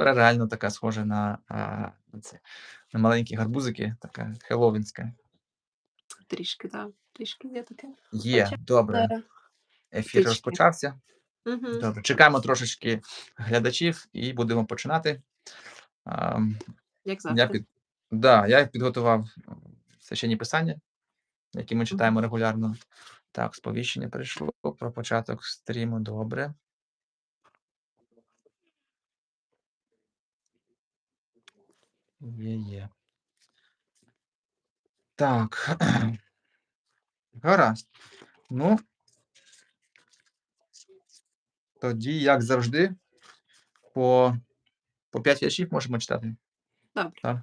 атмосфера реально така схожа на, на це, на маленькі гарбузики, така хеллоуінська. Трішки, да, трішки є таке. Є, Хоча добре. Ефір трішки. розпочався. Мгм. Добре, чекаємо трошечки глядачів і будемо починати. Як я під... да, я підготував священні писання, які ми читаємо регулярно. Так, сповіщення прийшло про початок стріму. Добре. Є, є. Так. Гаразд. Ну, тоді, як завжди, по, по 5 віршів можемо читати. Добре. Так.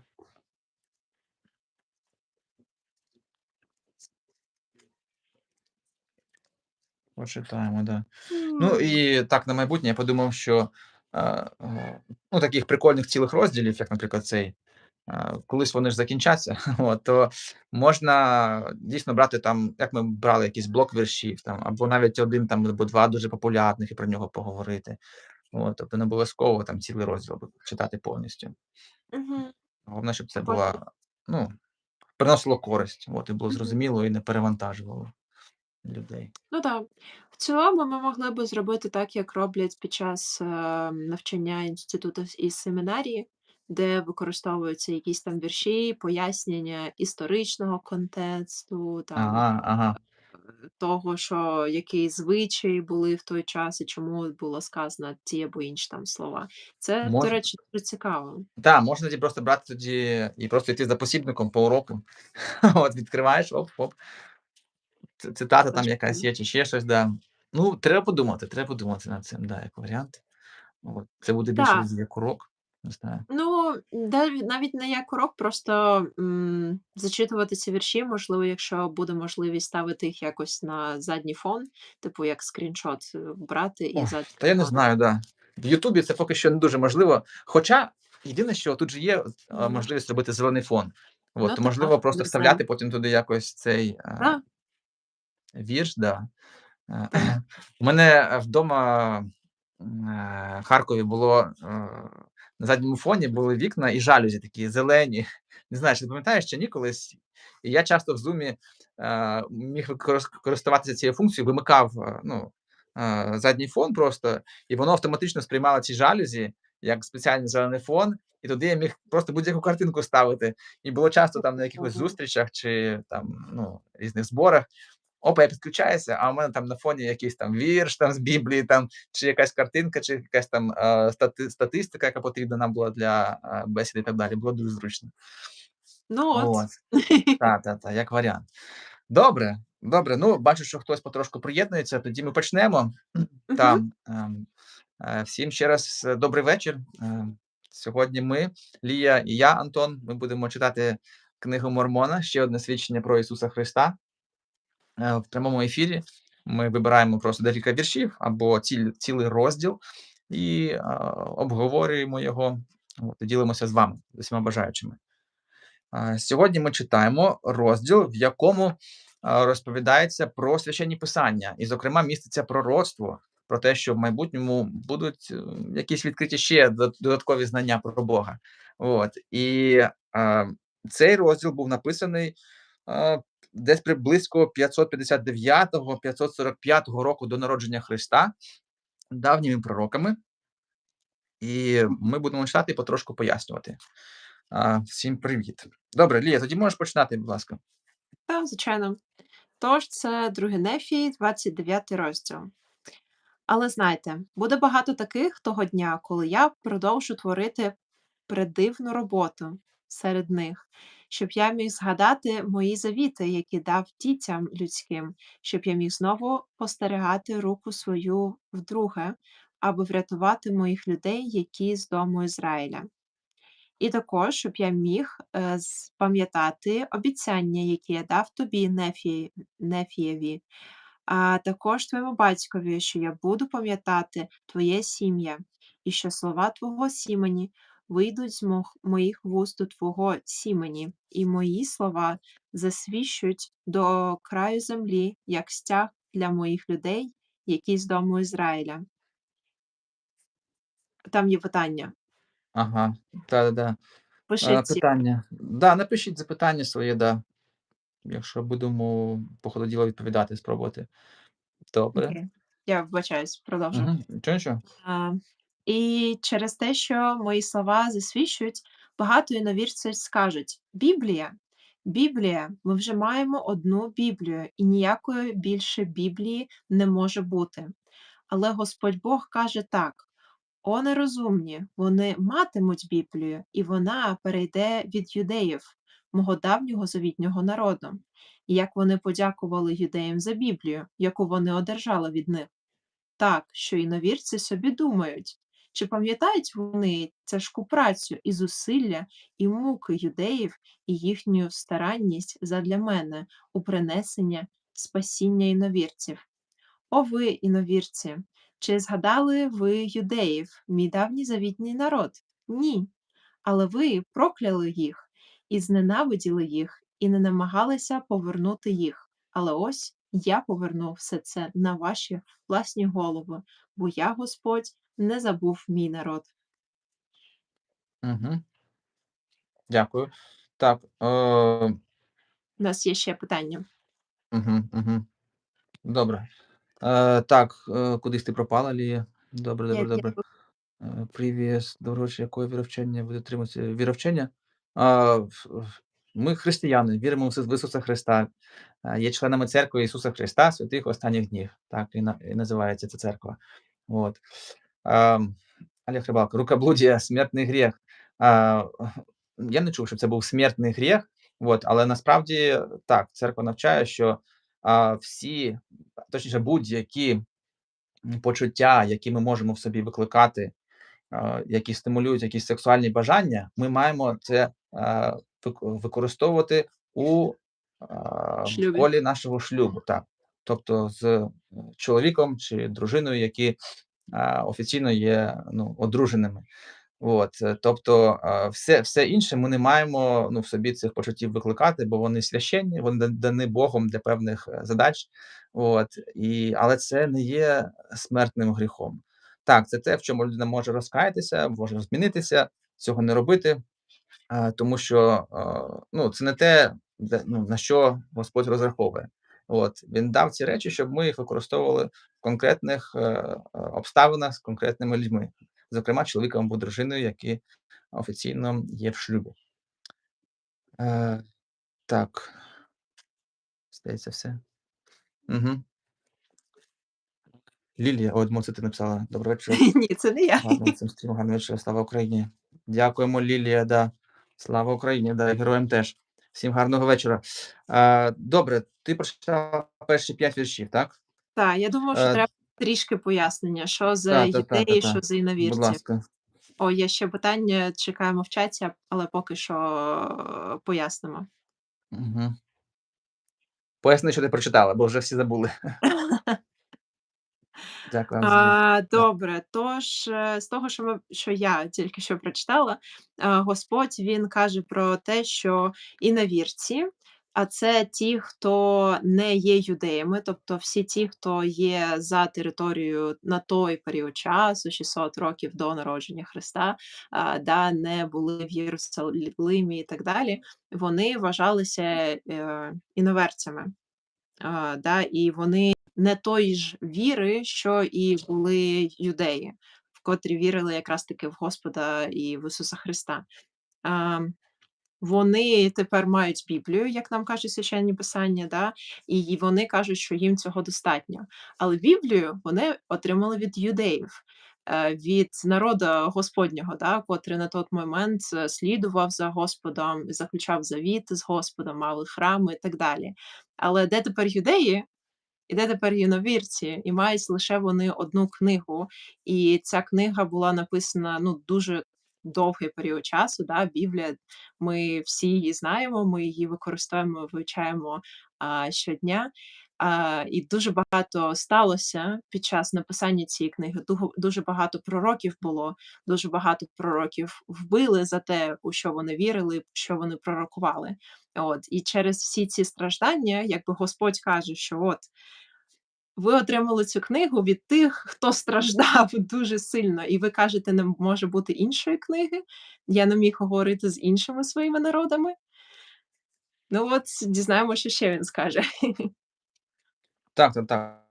Почитаємо, да. Ну і так, на майбутнє я подумав, що е, е, ну, таких прикольних цілих розділів, як, наприклад, цей, колись вони ж закінчаться, от, то можна дійсно брати там, як ми брали якийсь блок віршів, там, або навіть один там, або два дуже популярних і про нього поговорити. От, тобто не обов'язково там цілий розділ читати повністю. Мгм. Головне, щоб це була, ну, приносило користь, от, і було зрозуміло і не перевантажувало людей. Ну так. В цілому ми могли би зробити так, як роблять під час, е, навчання інституту і семінарії, де використовуються якісь там вірші, пояснення історичного контексту, там, Ага, ага. е, того, що які звичаї були в той час і чому було сказано ті або інші там слова. Це, до Мож... речі, дуже цікаво. Так, можна тоді просто брати тоді і просто йти за посібником по уроку. От, відкриваєш, оп, оп, ц- цитата там якась є, чи ще щось, да. Ну, треба подумати, треба подумати над цим, да, як варіант. От. Це буде більше Так. як урок, не знаю. Ну, навіть не як урок, просто м, зачитувати ці вірші, можливо, якщо буде можливість ставити їх якось на задній фон, типу як скріншот е, брати і Ой, задній та я не фон. знаю, да. В Ютубі це поки що не дуже можливо. Хоча єдине, що тут же є Мгм. можливість робити зелений фон. От, Ну то так, можливо просто вставляти потім туди якось цей а, Так, вірш, да. Е. У мене вдома е, в Харкові було е, на задньому фоні були вікна і жалюзі такі зелені. Не знаю, чи ти пам'ятаєш чи ні колись. І я часто в зумі е, міг користуватися цією функцією, вимикав е, ну, е, задній фон просто, і воно автоматично сприймало ці жалюзі як спеціальний зелений фон. І туди я міг просто будь-яку картинку ставити. І було часто там на якихось зустрічах чи там ну, різних зборах. Опа, я підключаюся, а у мене там на фоні якийсь там вірш там з Біблії, там, чи якась картинка, чи якась там е, стати, статистика, яка потрібна нам була для е, бесіди і так далі. Було дуже зручно. Ну от. От, та, та, та, як варіант. Добре, добре. Ну, бачу, що хтось потрошку приєднується, тоді ми почнемо. Там, ем, е, всім ще раз е, добрий вечір. Е, Сьогодні ми, Лія і я, Антон, ми будемо читати книгу Мормона, ще одне свідчення про Ісуса Христа. Е, В прямому ефірі ми вибираємо просто декілька віршів або ціль, цілий розділ і е, обговорюємо його от, і ділимося з вами, з усіма бажаючими. Е, Сьогодні ми читаємо розділ, в якому е, розповідається про священні писання, і, зокрема, міститься пророцтво про те, що в майбутньому будуть е, якісь відкриті ще додаткові знання про Бога. От. І е, цей розділ був написаний десь при близько 559-545 року до народження Христа давніми пророками. І ми будемо читати і потрошку пояснювати. А, всім привіт. Добре, Лія, тоді можеш починати, будь ласка. Так, звичайно. Тож, це другий Нефій, 29 розділ. Але знайте, буде багато таких того дня, коли я продовжу творити предивну роботу серед них, щоб я міг згадати мої завіти, які дав дітям людським, щоб я міг знову постерегати руку свою вдруге, аби врятувати моїх людей, які з дому Ізраїля. І також, щоб я міг е, пам'ятати обіцяння, які я дав тобі, Нефі, Нефієві, а також твоєму батькові, що я буду пам'ятати твоє сім'я, і що слова твого сімені вийдуть з моїх вуст до твого сімені, і мої слова засвіщуть до краю землі, як стяг для моїх людей, які з дому Ізраїля. Там є питання. Ага, да-да-да. Е, Пишіть. питання. Да, напишіть запитання своє, да. Якщо будемо по ходу діла відповідати, спробувати. Добре. Окей. Я вибачаюсь, продовжу. Мгм. Нічого, нічого. А, і через те, що мої слова засвідчують, багато іновірців скажуть: Біблія, Біблія, ми вже маємо одну Біблію, і ніякої більше Біблії не може бути. Але Господь Бог каже так: О, нерозумні, вони матимуть Біблію, і вона перейде від юдеїв, мого давнього завітнього народу. І як вони подякували юдеям за Біблію, яку вони одержали від них. Так, що іновірці собі думають, чи пам'ятають вони тяжку працю і зусилля, і муки юдеїв, і їхню старанність задля мене у принесення спасіння іновірців. О ви, іновірці, чи згадали ви юдеїв, мій давній завітній народ? Ні. Але ви прокляли їх і зненавиділи їх, і не намагалися повернути їх. Але ось я поверну все це на ваші власні голови, бо я, Господь, не забув мій народ. Угу. Дякую. Так. Е, У нас є ще питання. угу, угу. Добре. Е, так, е, кудись ти пропала, Лія? Добре, добре, я добре. Е, Привіт, доброго вечора. Якої віровчення ви дотримуєтеся? Віровчення? А, в- в- Ми християни, віримо в Ісус- в Ісуса Христа. е, Є членами церкви Ісуса Христа, святих останніх днів. Так і, на- і називається ця церква. От. Олег Рибалко, рукоблудія, смертний гріх. Я не чув, що це був смертний гріх, от, але насправді так, церква навчає, що всі, точніше, будь-які почуття, які ми можемо в собі викликати, які стимулюють якісь сексуальні бажання, ми маємо це використовувати у колі нашого шлюбу. Так. Тобто з чоловіком чи дружиною, які офіційно є ну, одруженими. От, е, тобто, все, все інше ми не маємо ну, в собі цих почуттів викликати, бо вони священні, вони да- дані Богом для певних е, задач. От, і, але це не є смертним гріхом. Так, це те, в чому людина може розкаятися, може змінитися, цього не робити, тому що ну, це не те, де, ну, на що Господь розраховує. От, він дав ці речі, щоб ми їх використовували в конкретних е, е, обставинах з конкретними людьми, зокрема, чоловіком або дружиною, які офіційно є в шлюбі. Е, так, здається, все. Угу. Лілія, о, Дмо, це ти написала. Добрий вечір. Ні, це не я. Цим стріму, гарного вечора. Слава Україні. Дякуємо, Лілія. Да. Слава Україні, да, героям теж. Всім гарного вечора. А, добре, ти прочитала перші п'ять віршів, так? Так, я думаю, що Е, треба трішки пояснення, що за та, та, та, та, та. що за Будь іновірці. ласка. О, є ще питання, чекаємо в чаті, але поки що е, пояснимо. Угу. Поясни, що ти прочитала, бо вже всі забули. Дякую. А, добре, тож е, з того, що ми що я тільки що прочитала, е, Господь він каже про те, що іновірці, а це ті, хто не є юдеями, тобто всі ті, хто є за територією на той період часу, 600 років до народження Христа, а, да, не були в Єрусалимі і так далі, вони вважалися е, іноверцями. Да, і вони не тої ж віри, що і були юдеї, в котрі вірили якраз таки в Господа і в Ісуса Христа. Вони тепер мають Біблію, як нам кажуть священні писання, да, і вони кажуть, що їм цього достатньо. Але Біблію вони отримали від юдеїв, е, від народу Господнього, да, котрий на той момент е, слідував за Господом, заключав завіт з Господом, мали храми і так далі. Але де тепер юдеї? І де тепер юновірці, і мають лише вони одну книгу. І ця книга була написана ну дуже довгий період часу. Да? Біблія, ми всі її знаємо, ми її використовуємо, вивчаємо а, щодня. І дуже багато сталося під час написання цієї книги. Дуже багато пророків було, дуже багато пророків вбили за те, у що вони вірили, що вони пророкували. От і через всі ці страждання, якби Господь каже, що от ви отримали цю книгу від тих, хто страждав дуже сильно, і ви кажете, не може бути іншої книги. Я не міг говорити з іншими своїми народами. Ну, от дізнаємося, що ще він скаже. Так, так, так.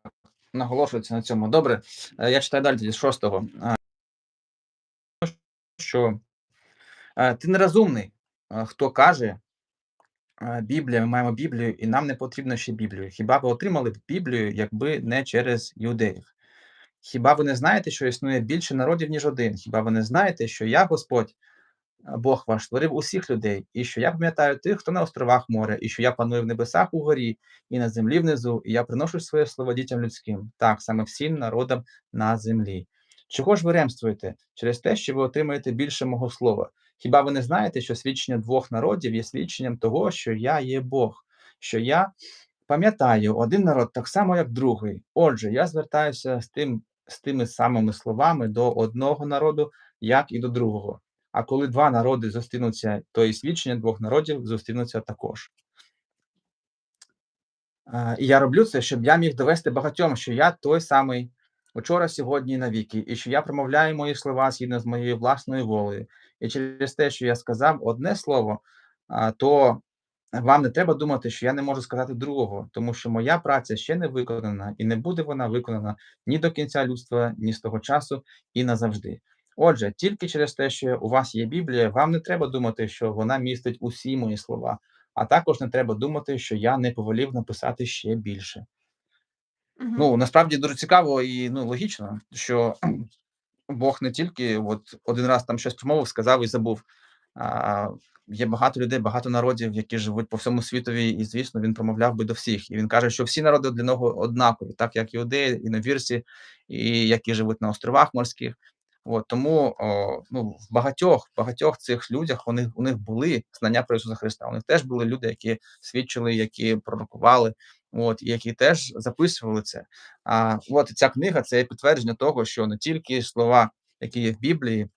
Наголошується на цьому. Добре, е, я читаю далі з шостого. Е, що е, ти нерозумний, хто каже, Біблія, ми маємо Біблію, і нам не потрібно ще Біблію. Хіба ви отримали б Біблію, якби не через юдеїв? Хіба ви не знаєте, що існує більше народів, ніж один? Хіба ви не знаєте, що я, Господь, Бог ваш, створив усіх людей, і що я пам'ятаю тих, хто на островах моря, і що я паную в небесах угорі, і на землі внизу, і я приношу своє слово дітям людським, так саме всім народам на землі. Чого ж ви ремствуєте? Через те, що ви отримаєте більше мого слова. Хіба ви не знаєте, що свідчення двох народів є свідченням того, що я є Бог, що я пам'ятаю один народ так само, як другий. Отже, я звертаюся з тим, з тими самими словами до одного народу, як і до другого. А коли два народи зустрінуться, то і свідчення двох народів зустрінуться також. І я роблю це, щоб я міг довести багатьом, що я той самий учора, сьогодні і навіки, і що я промовляю мої слова згідно з моєю власною волею. І через те, що я сказав одне слово, то вам не треба думати, що я не можу сказати другого, тому що моя праця ще не виконана, і не буде вона виконана ні до кінця людства, ні з того часу, і назавжди. Отже, тільки через те, що у вас є Біблія, вам не треба думати, що вона містить усі мої слова, а також не треба думати, що я не повелів написати ще більше. Мгм. Ну, насправді дуже цікаво і ну, логічно, що Бог не тільки от один раз там щось промовив, сказав і забув. А, Є багато людей, багато народів, які живуть по всьому світові, і звісно, він промовляв би до всіх. І він каже, що всі народи для нього однакові, так як іудеї, іновірці, і які живуть на островах морських. От, тому о, ну, в багатьох багатьох цих людях вони, у них були знання про Ісуса Христа. У них теж були люди, які свідчили, які пророкували, от, які теж записували це. А от ця книга це підтвердження того, що не тільки слова, які є в Біблії,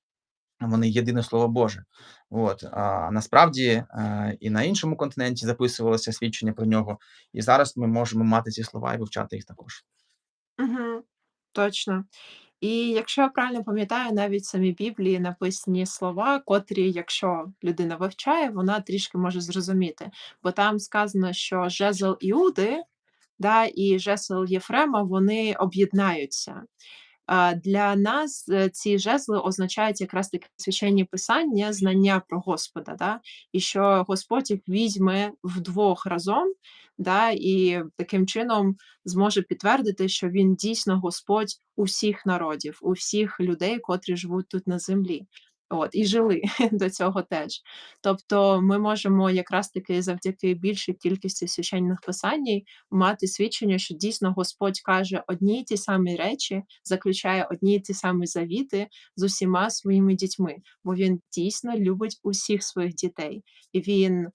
вони єдине слово Боже. От а насправді а, е, і на іншому континенті записувалося свідчення про нього, і зараз ми можемо мати ці слова і вивчати їх також. Угу, точно. І якщо я правильно пам'ятаю, навіть в самій Біблії написані слова, котрі, якщо людина вивчає, вона трішки може зрозуміти. Бо там сказано, що жезл Іуди да, і жезл Єфрема вони об'єднаються. Для нас е, ці жезли означають якраз таке священні писання, знання про Господа, да? і що Господь їх візьме вдвох разом, да? і таким чином зможе підтвердити, що він дійсно Господь усіх народів, у всіх людей, котрі живуть тут на землі. От, і жили до цього теж. Тобто ми можемо якраз таки завдяки більшій кількості священних писань мати свідчення, що дійсно Господь каже одні й ті самі речі, заключає одні й ті самі завіти з усіма своїми дітьми, бо він дійсно любить усіх своїх дітей. І він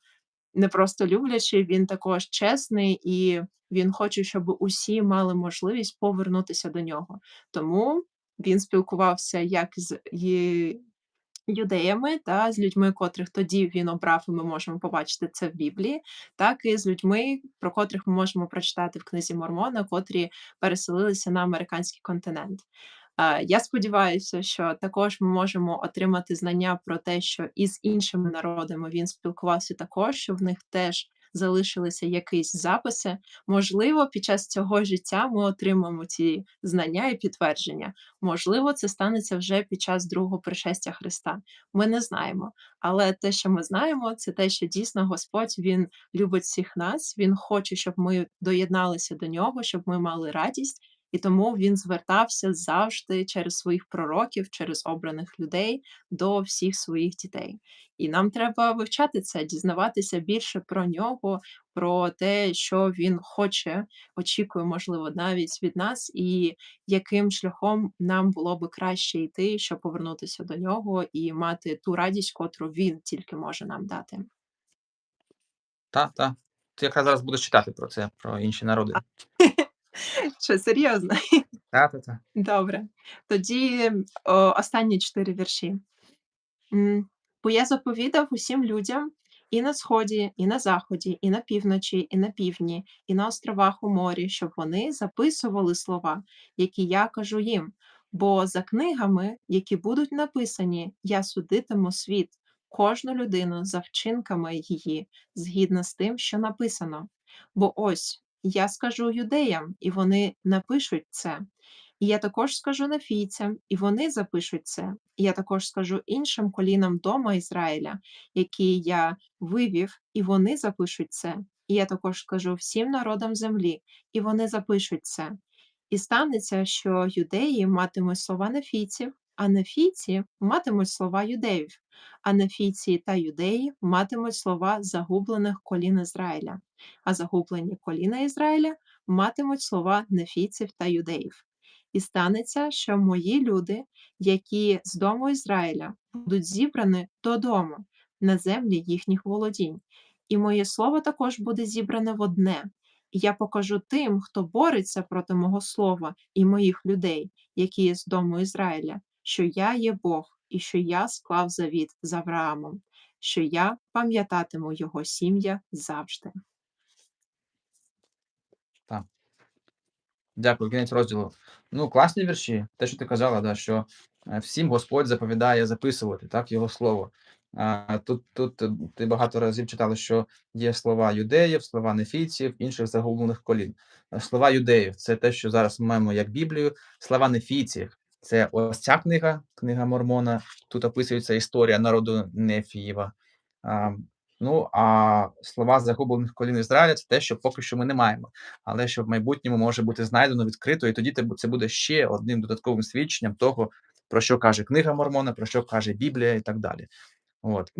не просто люблячий, він також чесний і він хоче, щоб усі мали можливість повернутися до нього. Тому він спілкувався як з юдеями, та з людьми, котрих тоді він обрав, і ми можемо побачити це в Біблії, так і з людьми, про котрих ми можемо прочитати в книзі Мормона, котрі переселилися на американський континент. Я сподіваюся, що також ми можемо отримати знання про те, що із іншими народами він спілкувався також, що в них теж залишилися якісь записи. Можливо, під час цього життя ми отримаємо ці знання і підтвердження. Можливо, це станеться вже під час другого пришестя Христа. Ми не знаємо. Але те, що ми знаємо, це те, що дійсно Господь Він любить всіх нас. Він хоче, щоб ми доєдналися до нього, щоб ми мали радість. І тому він звертався завжди через своїх пророків, через обраних людей до всіх своїх дітей. І нам треба вивчати це, дізнаватися більше про нього, про те, що він хоче, очікує, можливо, навіть від нас, і яким шляхом нам було би краще йти, щоб повернутися до нього і мати ту радість, котру він тільки може нам дати. Так, так. Ти якраз зараз будеш читати про це, про інші народи. Що, серйозно? Так, так, так. Добре. Тоді о, останні чотири вірші. Бо я заповідав усім людям і на сході, і на заході, і на півночі, і на півдні, і на островах у морі, щоб вони записували слова, які я кажу їм. Бо за книгами, які будуть написані, я судитиму світ, кожну людину за вчинками її, згідно з тим, що написано. Бо ось я скажу юдеям, і вони напишуть це. І я також скажу нафійцям, і вони запишуть це. І я також скажу іншим колінам дома Ізраїля, які я вивів, і вони запишуть це. І я також скажу всім народам землі, і вони запишуть це. І станеться, що юдеї матимуть слова нафійців, а нафійці матимуть слова юдеїв, а нафійці та юдеї матимуть слова загублених колін Ізраїля, а загублені коліна Ізраїля матимуть слова нафійців та юдеїв. І станеться, що мої люди, які з дому Ізраїля, будуть зібрані додому на землі їхніх володінь, і моє слово також буде зібране в одне. Я покажу тим, хто бореться проти мого слова і моїх людей, які є з дому Ізраїля, що я є Бог, і що я склав завіт з Авраамом, що я пам'ятатиму його сім'я завжди. Дякую, кінець розділу. Ну, класні вірші. Те, що ти казала, да, що е, всім Господь заповідає записувати так, його слово. А, тут, тут е, ти багато разів читала, що є слова юдеїв, слова нефійців, інших загублених колін. Е, Слова юдеїв це те, що зараз ми маємо як Біблію. Слова нефійців це ось ця книга, книга Мормона. Тут описується історія народу Нефієва. А, ну а слова загублених колін Ізраїля це те, що поки що ми не маємо але що в майбутньому може бути знайдено відкрито, і тоді це буде ще одним додатковим свідченням того, про що каже книга Мормона, про що каже Біблія і так далі. От.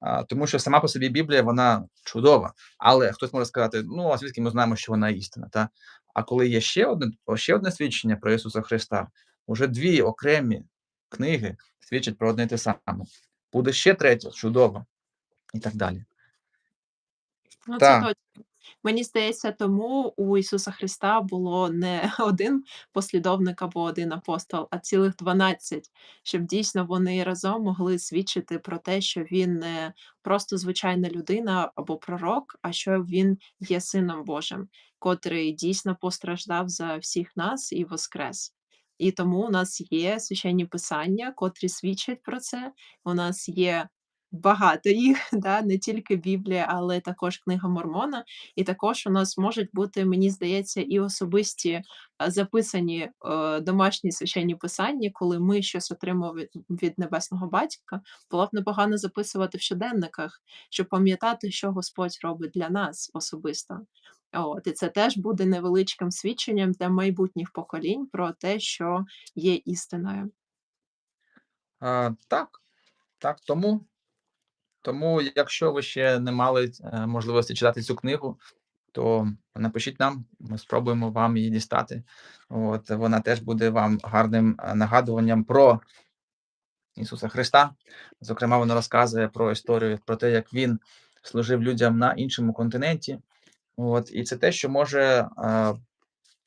А, тому що сама по собі Біблія вона чудова, але хтось може сказати: ну а звідки ми знаємо, що вона істина? Та? А коли є ще одне, ще одне свідчення про Ісуса Христа, уже дві окремі книги свідчать про одне і те саме. Буде ще третя, чудова, і так далі. Ну, це точно. Мені здається, тому у Ісуса Христа було не один послідовник або один апостол, а цілих 12, щоб дійсно вони разом могли свідчити про те, що він не просто звичайна людина або пророк, а що він є Сином Божим, котрий дійсно постраждав за всіх нас і воскрес. І тому у нас є священні писання, котрі свідчать про це. У нас є багато їх, да, не тільки Біблія, але також книга Мормона. І також у нас можуть бути, мені здається, і особисті записані е, домашні священні писання, коли ми щось отримали від небесного батька, було б непогано записувати в щоденниках, щоб пам'ятати, що Господь робить для нас особисто. От, і це теж буде невеличким свідченням для майбутніх поколінь про те, що є істиною. А, так, так, тому, тому, якщо ви ще не мали е, можливості читати цю книгу, то напишіть нам, ми спробуємо вам її дістати. От, вона теж буде вам гарним е, нагадуванням про Ісуса Христа. Зокрема, вона розказує про історію, про те, як Він служив людям на іншому континенті. От, і це те, що може е,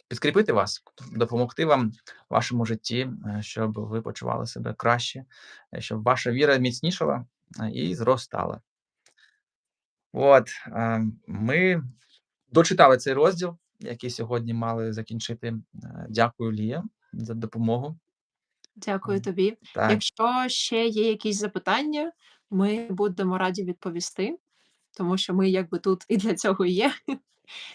підкріпити вас, допомогти вам в вашому житті, е, щоб ви почували себе краще, е, щоб ваша віра міцнішала і зростала. От, е, ми дочитали цей розділ, який сьогодні мали закінчити. Дякую, Лія, за допомогу. Дякую тобі. Так, Якщо ще є якісь запитання, ми будемо раді відповісти, тому що ми якби тут і для цього є,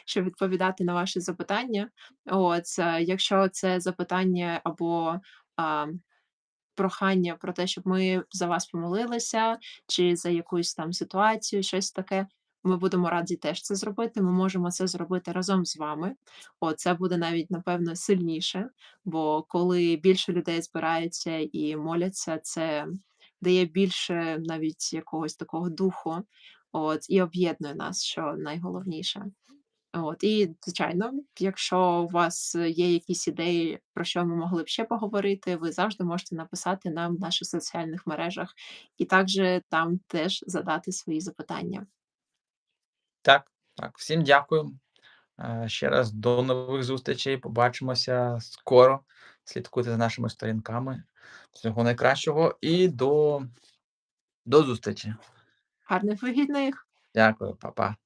щоб відповідати на ваші запитання. От, е, якщо це запитання або а, прохання про те, щоб ми за вас помолилися, чи за якусь там ситуацію, щось таке. Ми будемо раді теж це зробити. Ми можемо це зробити разом з вами. О, це буде навіть напевно сильніше, бо коли більше людей збираються і моляться, це дає більше навіть якогось такого духу, от і об'єднує нас, що найголовніше. От, і, звичайно, якщо у вас є якісь ідеї, про що ми могли б ще поговорити, ви завжди можете написати нам в наших соціальних мережах, і також там теж задати свої запитання. так, так. Всім дякую. Е, Ще раз до нових зустрічей. Побачимося скоро. Слідкуйте за нашими сторінками. Всього найкращого і до, до зустрічі. Гарних вихідних! Дякую, па-па.